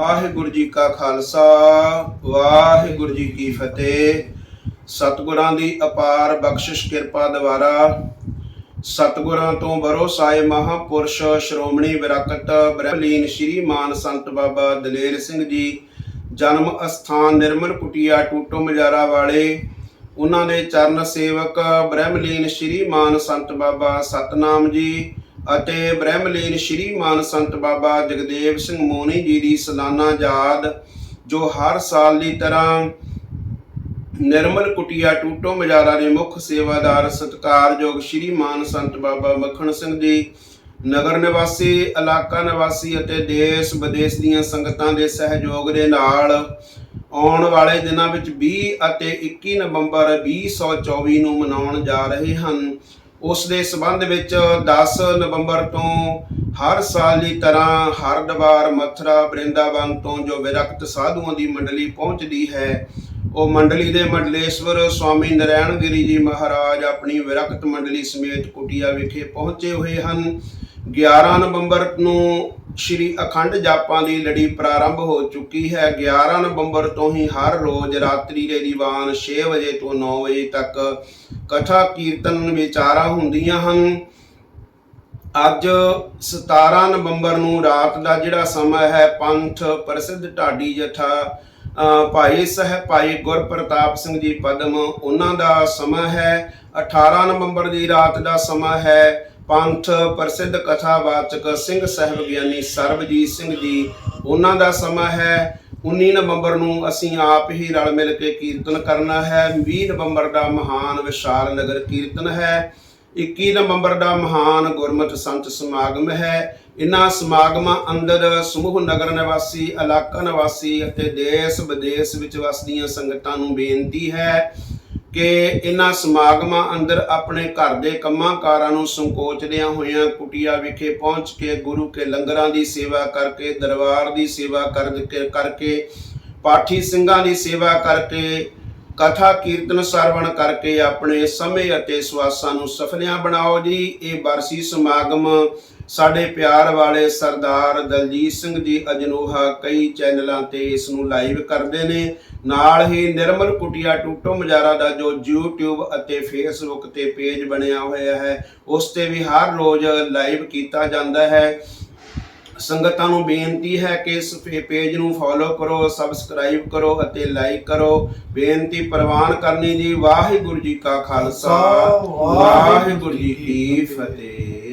ਵਾਹਿਗੁਰੂ ਜੀ ਕਾ ਖਾਲਸਾ, ਵਾਹਿਗੁਰੂ ਜੀ ਕੀ ਫਤਿਹ। ਸਤਿਗੁਰਾਂ ਦੀ ਅਪਾਰ ਬਖਸ਼ਿਸ਼ ਕਿਰਪਾ ਦੁਆਰਾ ਸਤਿਗੁਰਾਂ ਤੋਂ ਬਰੋਸਾਏ ਮਹਾਪੁਰਸ਼ ਸ਼੍ਰੋਮਣੀ ਵਿਰਾਕਤ ਬ੍ਰਹਮਲੀਨ ਸ਼੍ਰੀ ਮਾਨ ਸੰਤ ਬਾਬਾ ਦਲੇਰ ਸਿੰਘ ਜੀ, ਜਨਮ ਅਸਥਾਨ ਨਿਰਮਲ ਕੁਟੀਆ ਟੂਟੋ ਮਜਾਰਾ ਵਾਲੇ, ਉਹਨਾਂ ਦੇ ਚਰਨ ਸੇਵਕ ਬ੍ਰਹਮਲੀਨ ਸ਼੍ਰੀ ਮਾਨ ਸੰਤ ਬਾਬਾ ਸਤਨਾਮ ਜੀ ਅਤੇ ਬ੍ਰਹਮਲੀਨ ਸ਼੍ਰੀ ਮਾਨ ਸੰਤ ਬਾਬਾ ਜਗਦੇਵ ਸਿੰਘ ਮੋਨੀ ਜੀ ਦੀ ਸਲਾਨਾ ਯਾਦ, ਜੋ ਹਰ ਸਾਲ ਦੀ ਤਰ੍ਹਾਂ ਨਿਰਮਲ ਕੁਟੀਆ ਟੂਟੋ ਮਜਾਰਾ ਦੇ ਮੁੱਖ ਸੇਵਾਦਾਰ ਸਤਿਕਾਰਯੋਗ ਸ਼੍ਰੀ ਮਾਨ ਸੰਤ ਬਾਬਾ ਮੱਖਣ ਸਿੰਘ ਜੀ ਨਗਰ ਨਿਵਾਸੀ, ਇਲਾਕਾ ਨਿਵਾਸੀ ਅਤੇ ਦੇਸ਼ ਵਿਦੇਸ਼ ਦੀਆਂ ਸੰਗਤਾਂ ਦੇ ਸਹਿਯੋਗ ਦੇ ਨਾਲ ਆਉਣ ਵਾਲੇ ਦਿਨਾਂ ਵਿੱਚ 20 ਅਤੇ 21 ਨਵੰਬਰ 2024 ਨੂੰ ਮਨਾਉਣ ਜਾ ਰਹੇ ਹਨ। ਉਸ ਦੇ ਸਬੰਧ ਵਿੱਚ 10 ਨਵੰਬਰ ਤੋਂ ਹਰ ਸਾਲ ਦੀ ਤਰ੍ਹਾਂ ਹਰਿਦੁਆਰ ਮਥੁਰਾ, ਬ੍ਰਿੰਦਾਵਨ ਤੋਂ ਜੋ ਵਿਰਕਤ ਸਾਧੂਆਂ ਦੀ ਮੰਡਲੀ ਪਹੁੰਚਦੀ ਹੈ, ਉਹ ਮੰਡਲੀ ਦੇ ਮੰਡਲੇਸ਼ਵਰ ਸਵਾਮੀ ਨਰੈਣ ਗਿਰੀ ਜੀ ਮਹਾਰਾਜ ਆਪਣੀ ਵਿਰਕਤ ਮੰਡਲੀ ਸਮੇਤ ਕੁਟੀਆ ਵਿਖੇ ਪਹੁੰਚੇ ਹੋਏ ਹਨ। 11 ਨਵੰਬਰ ਨੂੰ ਸ਼੍ਰੀ ਅਖੰਡ ਜਾਪਾਂ ਦੀ ਲੜੀ ਪ੍ਰਾਰੰਭ ਹੋ ਚੁੱਕੀ ਹੈ। 11 ਨਵੰਬਰ ਤੋਂ ਹੀ ਹਰ ਰੋਜ਼ ਰਾਤਰੀ ਦੇ ਦੀਵਾਨ 6 ਵਜੇ ਤੋਂ 9 ਵਜੇ ਤੱਕ ਕਥਾ ਕੀਰਤਨ ਵਿਚਾਰਾਂ ਹੁੰਦੀਆਂ ਹਨ। ਅੱਜ 17 ਨਵੰਬਰ ਨੂੰ ਰਾਤ ਦਾ ਜਿਹੜਾ ਸਮਾਂ ਹੈ ਪੰਥ ਪ੍ਰਸਿੱਧ ਢਾਡੀ ਜਥਾ ਅ, ਭਾਈ ਸਾਹਿਬ ਭਾਈ ਗੁਰਪ੍ਰਤਾਪ ਸਿੰਘ ਜੀ ਪਦਮ ਉਹਨਾਂ ਦਾ ਸਮਾਂ ਹੈ। 18 ਨਵੰਬਰ ਦੀ ਰਾਤ ਦਾ ਸਮਾਂ ਹੈ। ਪੰਥ ਪ੍ਰਸਿੱਧ ਕਥਾਵਾਚਕ ਸਿੰਘ ਸਾਹਿਬ ਗਿਆਨੀ ਸਰਬਜੀਤ ਸਿੰਘ ਜੀ, ਉਹਨਾਂ ਦਾ ਸਮਾਂ ਹੈ 19 ਨਵੰਬਰ ਨੂੰ ਅਸੀਂ ਆਪ ਹੀ ਰਲ ਮਿਲ ਕੇ ਕੀਰਤਨ ਕਰਨਾ ਹੈ। 20 ਨਵੰਬਰ ਦਾ ਮਹਾਨ ਵਿਸ਼ਾਲ ਨਗਰ ਕੀਰਤਨ ਹੈ। 21 ਨਵੰਬਰ ਦਾ ਮਹਾਨ ਗੁਰਮਤਿ ਸੰਤ ਸਮਾਗਮ ਹੈ। ਇਨ੍ਹਾਂ ਸਮਾਗਮਾਂ ਅੰਦਰ ਸਮੂਹ ਨਗਰ ਨਿਵਾਸੀ, ਇਲਾਕਾ ਨਿਵਾਸੀ ਅਤੇ ਦੇਸ਼ ਵਿਦੇਸ਼ ਵਿੱਚ ਵਸਦੀਆਂ ਸੰਗਤਾਂ ਨੂੰ ਬੇਨਤੀ ਹੈ ਕਿ ਇਨ੍ਹਾਂ ਸਮਾਗਮਾਂ ਅੰਦਰ ਆਪਣੇ ਘਰ ਦੇ ਕੰਮਾਂ ਕਾਰਾਂ ਨੂੰ ਸੰਕੋਚਦਿਆਂ ਹੋਇਆਂ ਕੁਟੀਆ ਵਿਖੇ ਪਹੁੰਚ ਕੇ ਗੁਰੂ ਕੇ ਲੰਗਰਾਂ ਦੀ ਸੇਵਾ ਕਰਕੇ, ਦਰਬਾਰ ਦੀ ਸੇਵਾ ਕਰਕੇ, ਪਾਠੀ ਸਿੰਘਾਂ ਦੀ ਸੇਵਾ ਕਰਕੇ ਕਥਾ ਕੀਰਤਨ ਸਰਵਣ ਕਰਕੇ ਆਪਣੇ ਸਮੇਂ ਅਤੇ ਸਵਾਸਾਂ ਨੂੰ ਸਫਲਿਆਂ ਬਣਾਓ ਜੀ। ਇਹ ਬਰਸੀ ਸਮਾਗਮ ਸਾਡੇ ਪਿਆਰ ਵਾਲੇ ਸਰਦਾਰ ਦਲਜੀਤ ਸਿੰਘ ਜੀ ਅਜਨੋਹਾ ਕਈ ਚੈਨਲਾਂ ਤੇ ਇਸ ਨੂੰ ਲਾਈਵ ਕਰਦੇ ਨੇ। ਨਾਲ ਹੀ ਨਿਰਮਲ ਕੁਟੀਆ ਟੂਟੋ ਮਜਾਰਾ ਦਾ ਜੋ YouTube ਅਤੇ Facebook ਤੇ ਪੇਜ ਬਣਿਆ ਹੋਇਆ ਹੈ, ਉਸ ਤੇ ਵੀ ਹਰ ਰੋਜ਼ ਲਾਈਵ ਕੀਤਾ ਜਾਂਦਾ ਹੈ। ਸੰਗਤਾਂ ਨੂੰ ਬੇਨਤੀ ਹੈ ਕਿ ਇਸ ਪੇਜ ਨੂੰ ਫੋਲੋ ਕਰੋ ਸਬਸਕ੍ਰਾਈਬ ਕਰੋ ਅਤੇ ਲਾਈਕ ਕਰੋ। ਬੇਨਤੀ ਪ੍ਰਵਾਨ ਕਰਨੀ ਜੀ ਵਾਹਿਗੁਰੂ ਜੀ ਕਾ ਖਾਲਸਾ ਵਾਹਿਗੁਰੂ ਜੀ ਕੀ ਫਤਿਹ।